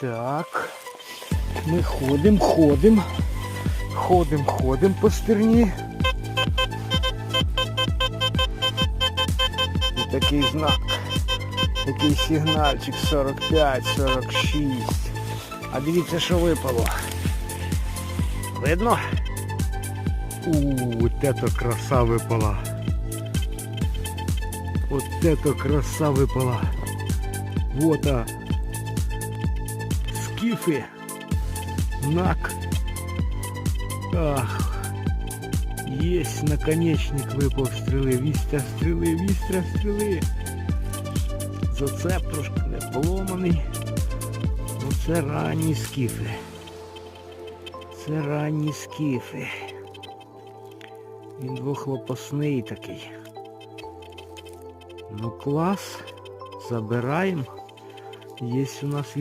Так. Ми ходимо, ходимо. Ходимо, ходимо по стерні. І такий знак. Такий сигнальчик 45-46. А дивіться, що випало. Видно? У, вот это краса выпала. Вот это краса выпала. Вот а. Скифы. Нак. Ах. Есть наконечник выпал стрелы. Вістря стріли, вістря стріли. Зацеп трошки не поломаний. Ну це ранні скіфи. Це ранні скіфи. Він двохлопасний такий. Ну клас. Забираємо. Є у нас